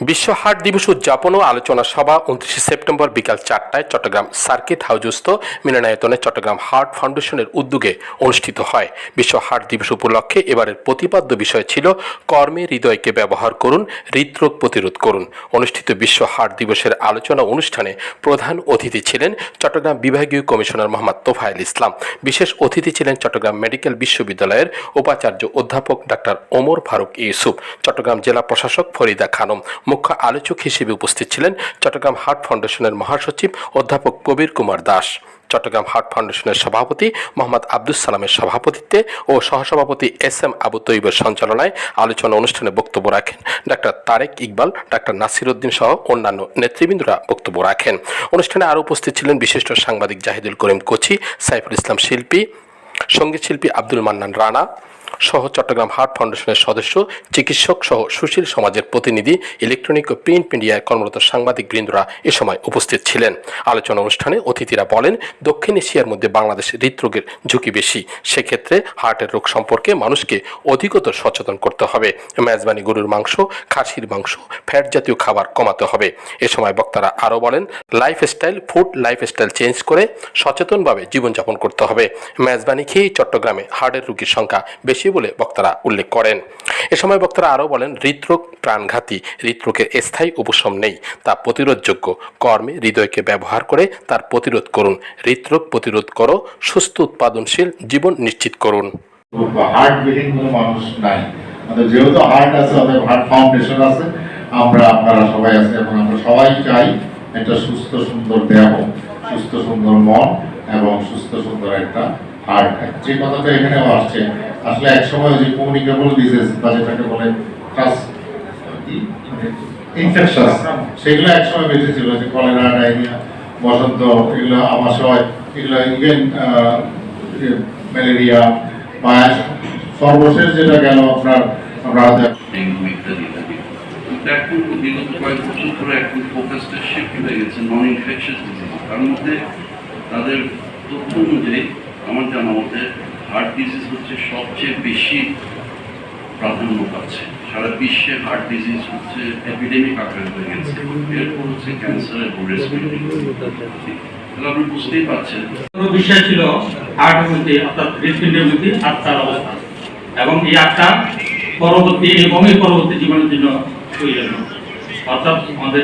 বিশ্ব হার্ট দিবস উদযাপন ও আলোচনা সভা উনত্রিশে সেপ্টেম্বর বিকাল চারটায় চট্টগ্রাম সার্কিট হাউজস্থ মিলনায়তনে চট্টগ্রাম হার্ট ফাউন্ডেশনের উদ্যোগে অনুষ্ঠিত হয়। বিশ্ব হার্ট দিবস উপলক্ষে এবারের প্রতিপাদ্য বিষয় ছিল কর্মে হৃদয়কে ব্যবহার করুন, হৃদরোগ প্রতিরোধ করুন। অনুষ্ঠিত বিশ্ব হার্ট দিবসের আলোচনা অনুষ্ঠানে প্রধান অতিথি ছিলেন চট্টগ্রাম বিভাগীয় কমিশনার মোহাম্মদ তোফায়েল ইসলাম। বিশেষ অতিথি ছিলেন চট্টগ্রাম মেডিকেল বিশ্ববিদ্যালয়ের উপাচার্য অধ্যাপক ডাক্তার ওমর ফারুক ইউসুফ, চট্টগ্রাম জেলা প্রশাসক ফরিদা খানম মুখ্য আলোচক হিসেবে উপস্থিত ছিলেন চট্টগ্রাম হার্ট ফাউন্ডেশনের মহাসচিব অধ্যাপক কবির কুমার দাস। চট্টগ্রাম হার্ট ফাউন্ডেশনের সভাপতি মোহাম্মদ আব্দুল সালামের সভাপতিত্বে ও সহসভাপতি এস এম আবু তৈবের সঞ্চালনায় আলোচনা অনুষ্ঠানে বক্তব্য রাখেন ডাক্তার তারেক ইকবাল, ডাক্তার নাসির উদ্দিন সহ অন্যান্য নেতৃবৃন্দরা বক্তব্য রাখেন। অনুষ্ঠানে আরও উপস্থিত ছিলেন বিশিষ্ট সাংবাদিক জাহিদুল করিম কোচি, সাইফুল ইসলাম শিল্পী, সংগীত শিল্পী আব্দুল মান্নান রানা সহ চট্টগ্রাম হার্ট ফাউন্ডেশনের সদস্য, চিকিৎসক সহ সুশীল সমাজের প্রতিনিধি, ইলেকট্রনিক ও প্রিন্ট মিডিয়ায় কর্মরত সাংবাদিক বৃন্দরা এ সময় উপস্থিত ছিলেন। আলোচনা অনুষ্ঠানে অতিথিরা বলেন, দক্ষিণ এশিয়ার মধ্যে বাংলাদেশ হৃদরোগের ঝুঁকি বেশি। সেক্ষেত্রে হার্টের রোগ সম্পর্কে মানুষকে অধিকতর সচেতন করতে হবে। মেজবানি গরুর মাংস, খাসির মাংস, ফ্যাট জাতীয় খাবার কমাতে হবে। এ সময় বক্তারা আরও বলেন লাইফস্টাইল ফুড লাইফস্টাইল চেঞ্জ করে সচেতনভাবে জীবনযাপন করতে হবে। মেজবানি খেয়েই চট্টগ্রামে হার্টের রোগীর সংখ্যা বেশি বলে বক্তারা উল্লেখ করেন। এ সময় বক্তারা আরও বলেন, হৃদরোগ প্রাণঘাতী, হৃদরোগের স্থায়ী উপশম নেই, তা প্রতিরোধযোগ্য। কর্মে হৃদয়কে ব্যবহার করে তার প্রতিরোধ করুন। হৃদরোগ প্রতিরোধ করো, সুস্থ, উৎপাদনশীল, জীবন নিশ্চিত করুন। যেহেতু হার্ট আছে অতএব হার্ট ফাউন্ডেশন আছে, আমরা, আপনারা সবাই আছে, এবং আমরা সবাই চাই একটা সুস্থ, সুন্দর দেহ, সুস্থ, সুন্দর মন, এবং সুস্থ, সুন্দর একটা হার্ট যে কথাটা এখানেও আসছে, আসলে এক সময় যে কমিউনিকেবল ডিজিজ বা যেটাকে বলে ইনফেকশন সেগুলো এক সময় বেঁচে ছিল, যে কলেরা, ডায়রিয়া, বসন্ত, এগুলো আমাশয় এগুলো ইভেন ম্যালেরিয়া বা সর্বশেষ যেটা গেল আপনার, আমরা ইত্যাদি এখন এখন নন ইনফেকশাস তার মধ্যে তাদের তথ্য অনুযায়ী আমার জানা মতে হার্ট ডিজিজ হচ্ছে সবচেয়ে বেশি প্রাধান্য পাচ্ছে। সারা বিশ্বে হার্ট ডিজিজ হচ্ছে এপিডেমিক আকারে হয়ে গেছে। এরপর হচ্ছে ক্যান্সার এবং আপনি বুঝতেই পারছেন। বিষয় ছিল হার্টের মধ্যে, অর্থাৎ মধ্যে আত্মার অবস্থান এবং এই আত্মা পরবর্তী এবং এই পরবর্তী জীবনের জন্য প্রয়োজন অর্থাৎ আমাদের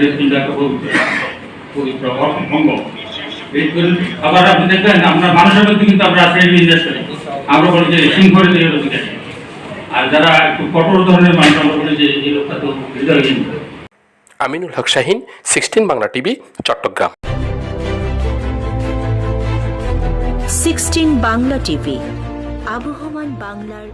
পবিত্র পবিত্র অঙ্গ আবার আপনি দেখবেন আমরা মানুষের মধ্যে কিন্তু আমরা বিন্যাস করি আমরা বলি যে আর যারা একটু কঠোর ধরনের মানুষ আমরা বলি যে এই লোকটা তো হৃদয়হীন। Aminul Haque Shahin sixteen Bangla TV Chattogram. Sixteen Bangla TV আবহমান বাংলার